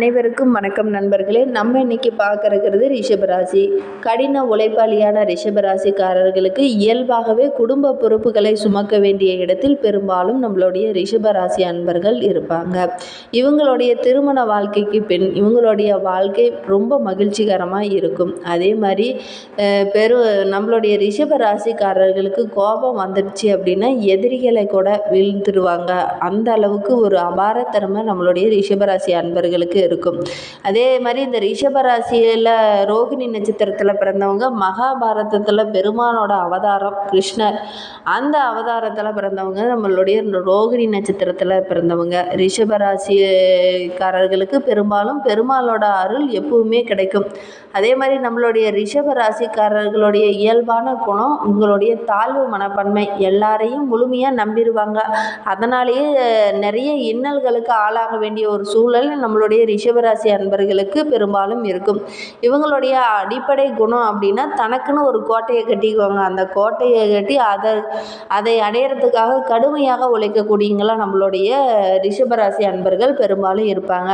அனைவருக்கும் வணக்கம் நண்பர்களே. நம்ம இன்னைக்கு பார்க்கறது ரிஷபராசி. கடின உழைப்பாளியான ரிஷபராசிக்காரர்களுக்கு இயல்பாகவே குடும்ப பொறுப்புகளை சுமக்க வேண்டிய இடத்தில் பெரும்பாலும் நம்மளுடைய ரிஷபராசி அன்பர்கள் இருப்பாங்க. இவங்களுடைய திருமண வாழ்க்கைக்கு பின் இவங்களுடைய வாழ்க்கை ரொம்ப மகிழ்ச்சிகரமாக இருக்கும். அதே மாதிரி பெரு நம்மளுடைய ரிஷபராசிக்காரர்களுக்கு கோபம் வந்துடுச்சு அப்படின்னா எதிரிகளை கூட வீழ்த்துருவாங்க அந்த அளவுக்கு ஒரு அபார திறமை நம்மளுடைய ரிஷபராசி அன்பர்களுக்கு இருக்கும் அதே மாதிரி இந்த ரிஷபராசியில் ரோகிணி நட்சத்திரத்தில் பிறந்தவங்க மகாபாரதத்தில் பெருமானோட அவதாரம் கிருஷ்ணர். அந்த அவதாரத்தில் பிறந்தவங்க நம்மளுடைய ரோகிணி நட்சத்திரத்தில் பிறந்தவங்க. ரிஷபராசிக்காரர்களுக்கு பெரும்பாலும் பெருமாளோட அருள் எப்பவுமே கிடைக்கும். அதே மாதிரி நம்மளுடைய ரிஷபராசிக்காரர்களுடைய இயல்பான குணம் உங்களுடைய தாழ்வு மனப்பான்மை எல்லாரையும் முழுமையாக நம்பிடுவாங்க. அதனாலேயே நிறைய இன்னல்களுக்கு ஆளாக வேண்டிய ஒரு சூழல் நம்மளுடைய ரிஷபராசி அன்பர்களுக்கு பெரும்பாலும் இருக்கும். இவங்களுடைய அடிப்படை குணம் அப்படின்னா தனக்குன்னு ஒரு கோட்டையை கட்டிக்குவாங்க. அந்த கோட்டையை கட்டி அதை அதை அடையிறதுக்காக கடுமையாக உழைக்கக்கூடியங்களா நம்மளுடைய ரிஷபராசி அன்பர்கள் பெரும்பாலும் இருப்பாங்க.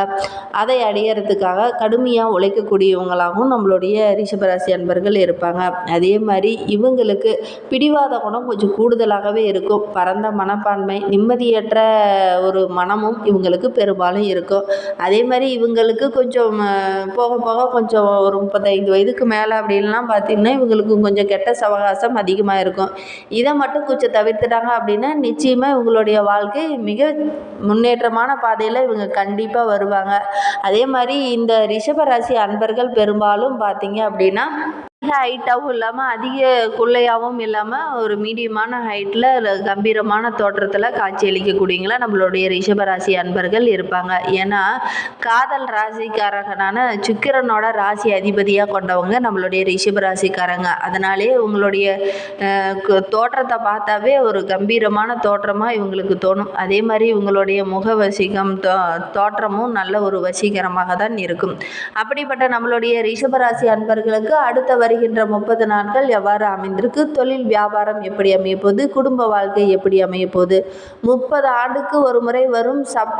அதை அடையிறதுக்காக கடுமையாக உழைக்கக்கூடியவங்களாகவும் நம்மளுடைய ரிஷபராசி அன்பர்கள் இருப்பாங்க. அதே மாதிரி இவங்களுக்கு பிடிவாத குணம் கொஞ்சம் கூடுதலாகவே இருக்கும். பரந்த மனப்பான்மை நிம்மதியற்ற ஒரு மனமும் இவங்களுக்கு பெரும்பாலும் இருக்கும். அதே மாதிரி இவங்களுக்கு கொஞ்சம் போக போக கொஞ்சம் ஒரு முப்பத்தைந்து வயதுக்கு மேலே அப்படின்லாம் பார்த்தீங்கன்னா இவங்களுக்கு கொஞ்சம் கெட்ட சவகாசம் அதிகமாக இருக்கும். இதை மட்டும் கொஞ்சம் தவிர்த்துட்டாங்க அப்படின்னா நிச்சயமாக இவங்களுடைய வாழ்க்கை மிக முன்னேற்றமான பாதையில் இவங்க கண்டிப்பாக வருவாங்க. அதே மாதிரி இந்த ரிஷபராசி அன்பர்கள் பெரும்பாலும் பார்த்தீங்க அப்படின்னா அதிக ஹைட்டாகவும் இல்லாமல் அதிக குள்ளையாகவும் இல்லாமல் ஒரு மீடியமான ஹைட்டில் கம்பீரமான தோற்றத்தில் காட்சியளிக்கக்கூடியவங்களா நம்மளுடைய ரிஷபராசி அன்பர்கள் இருப்பாங்க. ஏன்னா காதல் ராசிக்காரகனான சுக்கிரனோட ராசி அதிபதியாக கொண்டவங்க நம்மளுடைய ரிஷபராசிக்காரங்க. அதனாலே உங்களுடைய தோற்றத்தை பார்த்தாவே ஒரு கம்பீரமான தோற்றமாக இவங்களுக்கு தோணும். அதே மாதிரி இவங்களுடைய முக வசிகம் தோ தோற்றமும் நல்ல ஒரு வசீகரமாக தான் இருக்கும். அப்படிப்பட்ட நம்மளுடைய ரிஷபராசி அன்பர்களுக்கு அடுத்த வருகின்ற முப்பது நாட்கள் எவ்வாறு அமைந்திருக்கு? தொழில் வியாபாரம் எப்படி அமையப்போகுது? குடும்ப வாழ்க்கை எப்படி அமையப்போகுது? முப்பது ஆண்டுக்கு ஒரு முறை வரும் சப்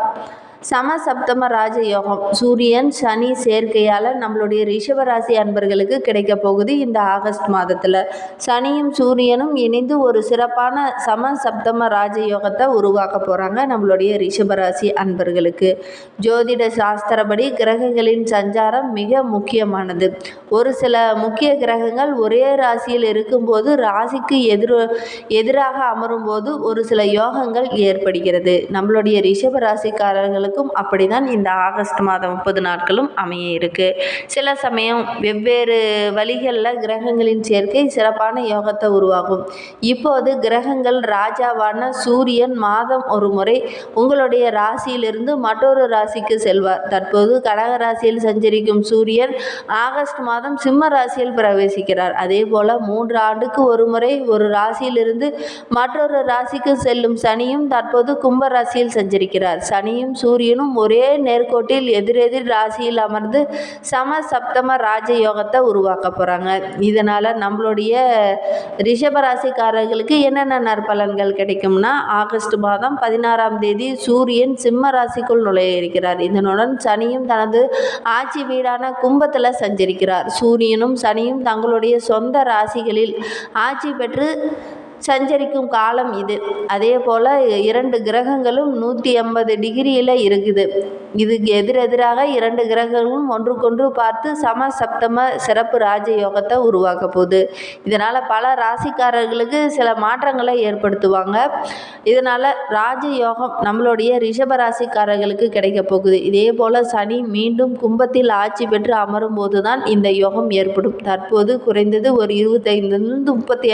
சமசப்தம ராஜயோகம். சூரியன் சனி சேர்க்கையால் நம்மளுடைய ரிஷபராசி அன்பர்களுக்கு கிடைக்க போகுது இந்த ஆகஸ்ட் மாதத்தில். சனியும் சூரியனும் இணைந்து ஒரு சிறப்பான சமசப்தம ராஜயோகத்தை உருவாக்க போகிறாங்க நம்மளுடைய ரிஷபராசி அன்பர்களுக்கு. ஜோதிட சாஸ்திரப்படி கிரகங்களின் சஞ்சாரம் மிக முக்கியமானது. ஒரு சில முக்கிய கிரகங்கள் ஒரே ராசியில் இருக்கும்போது ராசிக்கு எதிர் எதிராக அமரும்போது ஒரு சில யோகங்கள் ஏற்படுகிறது. நம்மளுடைய ரிஷப அப்படிதான் இந்த ஆகஸ்ட் மாதம் முப்பது நாட்களும் அமைய இருக்கு. சில சமயம் வெவ்வேறு வழிகளில் கிரகங்களின் சேர்க்கை சிறப்பான யோகத்தை உருவாகும். இப்போது கிரகங்கள் ராஜாவான சூரியன் மாதம் ஒரு முறை உங்களுடைய ராசியிலிருந்து மற்றொரு ராசிக்கு செல்வார். தற்போது கடக ராசியில் சஞ்சரிக்கும் சூரியன் ஆகஸ்ட் மாதம் சிம்ம ராசியில் பிரவேசிக்கிறார். அதே போல மூன்று ஆண்டுக்கு ஒரு முறை ஒரு ராசியிலிருந்து மற்றொரு ராசிக்கு செல்லும் சனியும் தற்போது கும்ப ராசியில் சஞ்சரிக்கிறார். சனியும் சூரியன் சூரியனும் ஒரே நேர்கோட்டில் எதிரெதிர் ராசியில் அமர்ந்து சம சப்தம ராஜயோகத்தை உருவாக்க போகிறாங்க இதனால் நம்மளுடைய ரிஷபராசிக்காரர்களுக்கு என்னென்ன நற்பலன்கள் கிடைக்கும்னா ஆகஸ்ட் மாதம் பதினாறாம் தேதி சூரியன் சிம்ம ராசிக்குள் நுழைய இருக்கிறார். இதனுடன் சனியும் தனது ஆட்சி வீடான கும்பத்தில் சஞ்சரிக்கிறார். சூரியனும் சனியும் தங்களுடைய சொந்த ராசிகளில் ஆட்சி பெற்று சஞ்சரிக்கும் காலம் இது. அதே போல் இரண்டு கிரகங்களும் நூற்றி எண்பது டிகிரியில் இருக்குது. இதுக்கு எதிரெதிராக இரண்டு கிரகங்களும் ஒன்றுக்கொன்று பார்த்து சம சப்தம சிறப்பு ராஜயோகத்தை உருவாக்க போகுது. இதனால் பல ராசிக்காரர்களுக்கு சில மாற்றங்களை ஏற்படுத்துவாங்க. இதனால் ராஜயோகம் நம்மளுடைய ரிஷப ராசிக்காரர்களுக்கு கிடைக்க போகுது. இதே போல் சனி மீண்டும் கும்பத்தில் ஆட்சி பெற்று அமரும் போது தான் இந்த யோகம் ஏற்படும். தற்போது குறைந்தது ஒரு இருபத்தைந்துலேருந்து முப்பத்தி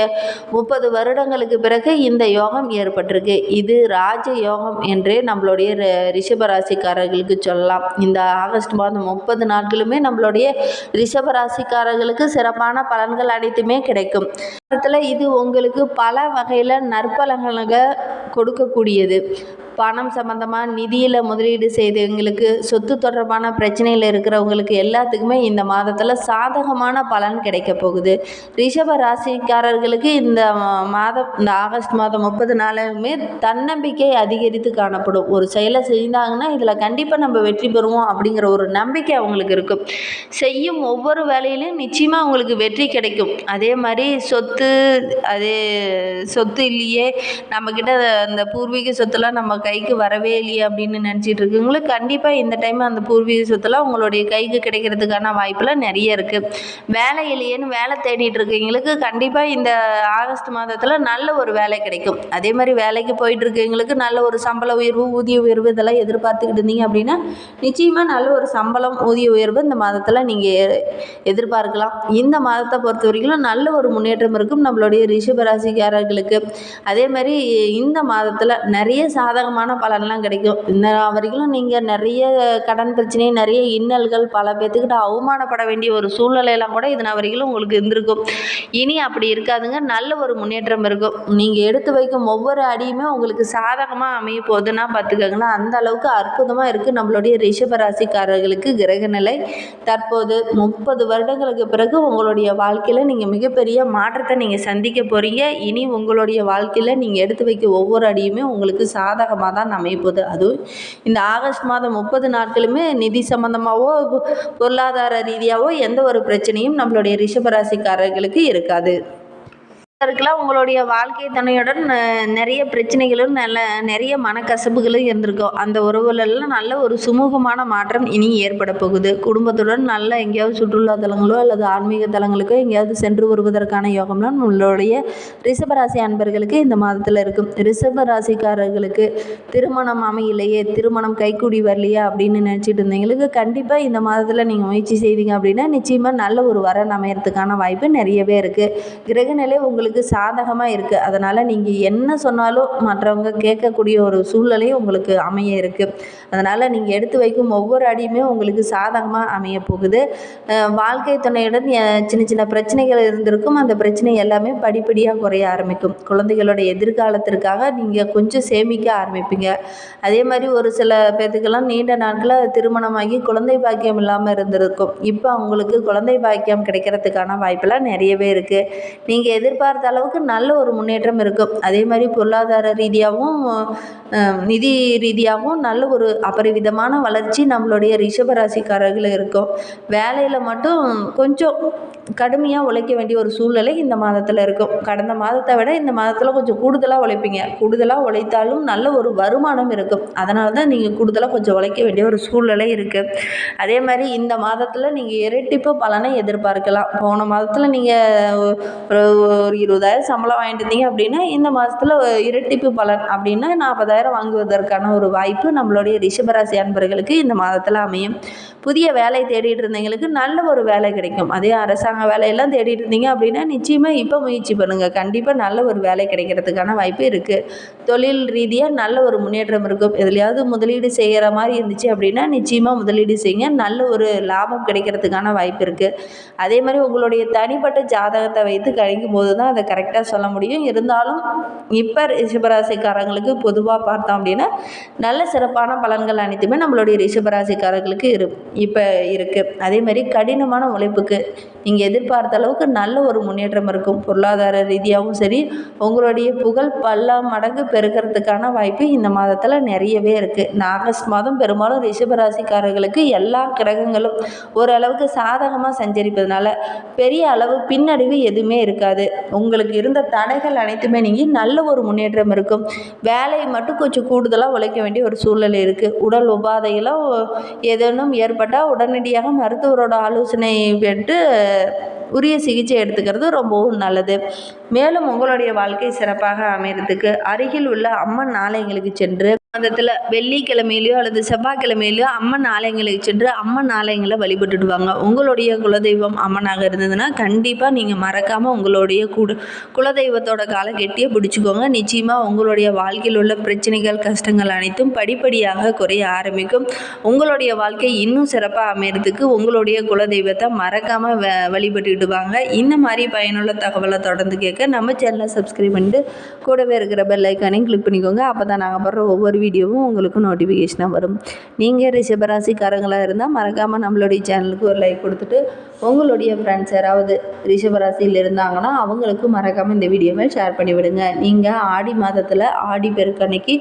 முப்பது வருடங்களுக்கு பிறகு இந்த யோகம் ஏற்பட்டிருக்கு. இது ராஜ யோகம் என்றே நம்மளுடைய ரி- ரிஷப ராசிக்காரர்களுக்கு சொல்லலாம். இந்த ஆகஸ்ட் மாதம் முப்பது நாட்களுமே நம்மளுடைய ரிஷபராசிக்காரர்களுக்கு சிறப்பான பலன்கள் அனைத்துமே கிடைக்கும். இடத்துல இது உங்களுக்கு பல வகையில் நற்பலன்களை கொடுக்கக்கூடியது. பணம் சம்மந்தமாக நிதியில் முதலீடு செய்தவங்களுக்கு சொத்து தொடர்பான பிரச்சனையில் இருக்கிறவங்களுக்கு எல்லாத்துக்குமே இந்த மாதத்தில் சாதகமான பலன் கிடைக்க போகுது. ரிஷப ராசிக்காரர்களுக்கு இந்த மாதம் இந்த ஆகஸ்ட் மாதம் முப்பது நாளுமே தன்னம்பிக்கை அதிகரித்து காணப்படும். ஒரு செயலை செய்தாங்கன்னா இதில் கண்டிப்பாக நம்ம வெற்றி பெறுவோம் அப்படிங்கிற ஒரு நம்பிக்கை அவங்களுக்கு இருக்கும். செய்யும் ஒவ்வொரு வேலையிலையும் நிச்சயமாக அவங்களுக்கு வெற்றி கிடைக்கும். அதே மாதிரி சொத்து அதே சொத்து இல்லையே நம்மக்கிட்ட அந்த பூர்வீக சொத்துலாம் நம்ம கைக்கு வரவே இல்லையே அப்படின்னு நினச்சிட்டு இருக்கவங்களுக்கு கண்டிப்பாக இந்த டைம் அந்த பூர்வீக சொத்துலாம் உங்களுடைய கைக்கு கிடைக்கிறதுக்கான வாய்ப்புலாம் நிறைய இருக்குது வேலை இல்லையேன்னு வேலை தேடிட்டு இருக்கீங்களுக்கு கண்டிப்பாக இந்த ஆகஸ்ட் மாதத்தில் நல்ல ஒரு வேலை கிடைக்கும். அதே மாதிரி வேலைக்கு போயிட்டு இருக்கீங்களுக்கு நல்ல ஒரு சம்பள உயர்வு ஊதிய உயர்வு இதெல்லாம் எதிர்பார்த்துக்கிட்டு இருந்தீங்க அப்படின்னா நிச்சயமாக நல்ல ஒரு சம்பளம் ஊதிய உயர்வு இந்த மாதத்தில் நீங்கள் எதிர்பார்க்கலாம். இந்த மாதத்தை பொறுத்த வரைக்கும் நல்ல ஒரு முன்னேற்றம் இருக்கும் நம்மளுடைய ரிஷபராசிக்காரர்களுக்கு அதே மாதிரி இந்த மாதத்தில் நிறைய சாதகமான பலன்லாம் கிடைக்கும். இந்த வரைக்கும் நீங்கள் நிறைய கடன் பிரச்சனை நிறைய இன்னல்கள் பல பேர்த்துக்கிட்ட அவமானப்பட வேண்டிய ஒரு சூழ்நிலையெல்லாம் கூட இது வரைக்கும் உங்களுக்கு இருந்திருக்கும். இனி அப்படி இருக்காதுங்க. நல்ல ஒரு முன்னேற்றம் இருக்கும். நீங்கள் எடுத்து வைக்கும் ஒவ்வொரு அடியுமே உங்களுக்கு சாதகமாக அமைய போகுதுன்னா பார்த்துக்கோங்களேன் அந்த அளவுக்கு அற்புதமாக இருக்குது நம்மளுடைய ரிஷபராசிக்காரர்களுக்கு கிரகநிலை. தற்போது முப்பது வருடங்களுக்கு பிறகு உங்களுடைய வாழ்க்கையில் நீங்கள் மிகப்பெரிய மாற்றத்தை நீங்கள் சந்திக்க போகிறீங்க இனி உங்களுடைய வாழ்க்கையில் நீங்கள் எடுத்து வைக்க ஒவ்வொரு அடியுமே உங்களுக்கு சாதகமாக தான் அமைய போகுது அதுவும் இந்த ஆகஸ்ட் மாதம் முப்பது நாட்களுமே நிதி சம்மந்தமாகவோ பொருளாதார ரீதியாகவோ எந்த ஒரு பிரச்சனையும் நம்மளுடைய ரிஷபராசிக்காரர்களுக்கு இருக்காது. இருக்கலாம் உங்களுடைய வாழ்க்கை துணையுடன் நிறைய பிரச்சனைகளும் நல்ல நிறைய மனக்கசப்புகளும் இருந்திருக்கும் அந்த உறவுகளெல்லாம் நல்ல ஒரு சுமூகமான மாற்றம் இனி ஏற்பட போகுது. குடும்பத்துடன் நல்ல எங்கேயாவது சுற்றுலா தலங்களோ அல்லது ஆன்மீக தலங்களுக்கோ எங்கேயாவது சென்று வருவதற்கான யோகம்லாம் உங்களுடைய ரிஷபராசி அன்பர்களுக்கு இந்த மாதத்தில் இருக்கும். ரிஷபராசிக்காரர்களுக்கு திருமணம் அமையலையே திருமணம் கைக்கூடி வரலையா அப்படின்னு நினச்சிட்டு இருந்தவங்களுக்கு கண்டிப்பாக இந்த மாதத்தில் நீங்கள் முயற்சி செய்தீங்க அப்படின்னா நிச்சயமாக நல்ல ஒரு வரன் அமையறதுக்கான வாய்ப்பு நிறையவே இருக்குது கிரகநிலை உங்களுக்கு சாதகமாக இருக்குது அதனால் நீங்கள் என்ன சொன்னாலும் மற்றவங்க கேட்கக்கூடிய ஒரு சூழ்நிலையும் உங்களுக்கு அமைய இருக்குது அதனால் நீங்கள் எடுத்து வைக்கும் ஒவ்வொரு அடியுமே உங்களுக்கு சாதகமாக அமைய போகுது. வாழ்க்கை துணையுடன் சின்ன சின்ன பிரச்சனைகள் இருந்திருக்கும். அந்த பிரச்சனை எல்லாமே படிப்படியாக குறைய ஆரம்பிக்கும். குழந்தைகளோட எதிர்காலத்திற்காக நீங்கள் கொஞ்சம் சேமிக்க ஆரம்பிப்பீங்க. அதே மாதிரி ஒரு சில பேர்த்துக்கெல்லாம் நீண்ட நாட்களில் திருமணமாகி குழந்தை பாக்கியம் இல்லாமல் இருந்திருக்கும். இப்போ அவங்களுக்கு குழந்தை பாக்கியம் கிடைக்கிறதுக்கான வாய்ப்பெல்லாம் நிறையவே இருக்குது நீங்கள் எதிர்பார்த்த அளவுக்கு நல்ல ஒரு முன்னேற்றம் இருக்கும் அதே மாதிரி பொருளாதார ரீதியாகவும் நிதி ரீதியாகவும் நல்ல ஒரு அபரிவிதமான வளர்ச்சி நம்மளுடைய ரிஷபராசிக்காரர்கள் இருக்கும். வேலையில் மட்டும் கொஞ்சம் கடுமையாக உழைக்க வேண்டிய ஒரு சூழ்நிலை இந்த மாதத்தில் இருக்கும். கடந்த மாதத்தை விட இந்த மாதத்தில் கொஞ்சம் கூடுதலாக உழைப்பீங்க. கூடுதலாக உழைத்தாலும் நல்ல ஒரு வருமானம் இருக்கும். அதனால தான் நீங்கள் கூடுதலாக கொஞ்சம் உழைக்க வேண்டிய ஒரு சூழ்நிலை இருக்குது அதே மாதிரி இந்த மாதத்தில் நீங்கள் இரட்டிப்பு பலனை எதிர்பார்க்கலாம். போன மாதத்தில் நீங்கள் ஒரு ஒரு இருபதாயிரம் சம்பளம் வாங்கிட்டு இருந்தீங்க அப்படின்னா இந்த மாதத்தில் இரட்டிப்பு பலன் அப்படின்னா நாற்பதாயிரம் வாங்குவதற்கான ஒரு வாய்ப்பு நம்மளுடைய ரிஷபராசி அன்பர்களுக்கு இந்த மாதத்தில் அமையும். புதிய வேலை தேடிட்டு இருந்தவங்களுக்கு நல்ல ஒரு வேலை கிடைக்கும். அதே அரசாங்க வேலையெல்லாம் தேடிட்டு இருந்தீங்க அப்படின்னா நிச்சயமாக இப்போ முயற்சி பண்ணுங்கள் கண்டிப்பாக நல்ல ஒரு வேலை கிடைக்கிறதுக்கான வாய்ப்பு இருக்குது தொழில் ரீதியாக நல்ல ஒரு முன்னேற்றம் இருக்கும். எதுலையாவது முதலீடு செய்கிற மாதிரி இருந்துச்சு அப்படின்னா நிச்சயமாக முதலீடு செய்யுங்க. நல்ல ஒரு லாபம் கிடைக்கிறதுக்கான வாய்ப்பு இருக்குது அதே மாதிரி உங்களுடைய தனிப்பட்ட ஜாதகத்தை வைத்து கழிக்கும் போது தான் அதை கரெக்டாக சொல்ல முடியும். இருந்தாலும் இப்போ ரிஷபராசிக்காரங்களுக்கு பொதுவாக பார்த்தோம் அப்படின்னா நல்ல சிறப்பான பலன்கள் அனைத்துமே நம்மளுடைய ரிஷபராசிக்காரர்களுக்கு இரு இப்போ இருக்குது அதே மாதிரி கடினமான உழைப்புக்கு நீங்கள் எதிர்பார்த்த அளவுக்கு நல்ல ஒரு முன்னேற்றம் இருக்கும். பொருளாதார ரீதியாகவும் சரி உங்களுடைய புகழ் பல மடங்கு பெருக்கிறதுக்கான வாய்ப்பு இந்த மாதத்தில் நிறையவே இருக்குது இந்த ஆகஸ்ட் மாதம் பெரும்பாலும் ரிஷபராசிக்காரர்களுக்கு எல்லா கிரகங்களும் ஓரளவுக்கு சாதகமாக சஞ்சரிப்பதனால பெரிய அளவு பின்னடைவு எதுவுமே இருக்காது. உங்களுக்கு இருந்த தடைகள் அனைத்துமே நீங்கள் நல்ல ஒரு முன்னேற்றம் இருக்கும். வேலையை மட்டும் கொஞ்சம் கூடுதலாக உழைக்க வேண்டிய ஒரு சூழ்நிலை இருக்குது உடல் உபாதையெல்லாம் ஏதேனும் ஏற்பட்டால் உடனடியாக மருத்துவரோட ஆலோசனை பெற்று உரிய சிகிச்சை எடுத்துக்கிறது ரொம்பவும் நல்லது. மேலும் உங்களுடைய வாழ்க்கை சிறப்பாக அமையறதுக்கு அருகில் உள்ள அம்மன் ஆலயங்களுக்கு சென்று மாதத்தில் வெள்ளிக்கிழமையிலையோ அல்லது செவ்வாய்க்கிழமையிலையோ அம்மன் ஆலயங்களுக்கு சென்று அம்மன் ஆலயங்களை வழிபட்டுடுவாங்க. உங்களுடைய குலதெய்வம் அம்மனாக இருந்ததுன்னா கண்டிப்பாக நீங்கள் மறக்காமல் உங்களுடைய குடு குலதெய்வத்தோட காலை கெட்டியே பிடிச்சிக்கோங்க. நிச்சயமாக உங்களுடைய வாழ்க்கையில் உள்ள பிரச்சனைகள் கஷ்டங்கள் அனைத்தும் படிப்படியாக குறைய ஆரம்பிக்கும். உங்களுடைய வாழ்க்கை இன்னும் சிறப்பாக அமையறதுக்கு உங்களுடைய குலதெய்வத்தை மறக்காமல் வ வழிபட்டுக்கிட்டு இந்த மாதிரி பயனுள்ள தகவலை தொடர்ந்து கேட்க நம்ம சேனலை சப்ஸ்கிரைப் பண்ணிட்டு கூடவே இருக்கிற பெல் ஐக்கானையும் கிளிக் பண்ணிக்கோங்க. அப்போ தான் நாங்கள் போடுற ஒவ்வொரு வீடியோவும் உங்களுக்கு நோட்டிஃபிகேஷனாக வரும். நீங்கள் ரிஷபராசிக்காரங்களாக இருந்தால் மறக்காமல் நம்மளுடைய சேனலுக்கு ஒரு லைக் கொடுத்துட்டு உங்களுடைய ஃப்ரெண்ட்ஸ் யாராவது ரிஷபராசியில் இருந்தாங்கன்னா அவங்களுக்கு மறக்காமல் இந்த வீடியோவை ஷேர் பண்ணி விடுங்க நீங்கள் ஆடி மாதத்தில் ஆடி பெருக்கன்னைக்கு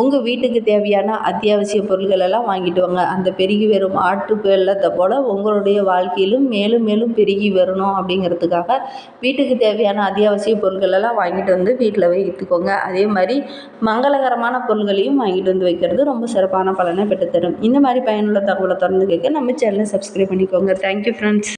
உங்கள் வீட்டுக்கு தேவையான அத்தியாவசிய பொருட்கள் எல்லாம் வாங்கிட்டு வாங்க. அந்த பெருகி வரும் ஆட்டு வெள்ளத்தை போல் உங்களுடைய வாழ்க்கையிலும் மேலும் மேலும் பெருகி வரணும் அப்படிங்கிறதுக்காக வீட்டுக்கு தேவையான அத்தியாவசிய பொருட்கள் எல்லாம் வாங்கிட்டு வந்து வீட்டில் வைத்துக்கோங்க. அதே மாதிரி மங்களகரமான பொருள்களையும் வாங்கிட்டு வந்து வைக்கிறது ரொம்ப சிறப்பான பலனை பெற்றுத்தரும். இந்த மாதிரி பயனுள்ள தகவலை தொடர்ந்து கேட்க நம்ம சேனலை சப்ஸ்கிரைப் பண்ணிக்கோங்க. Thank you friends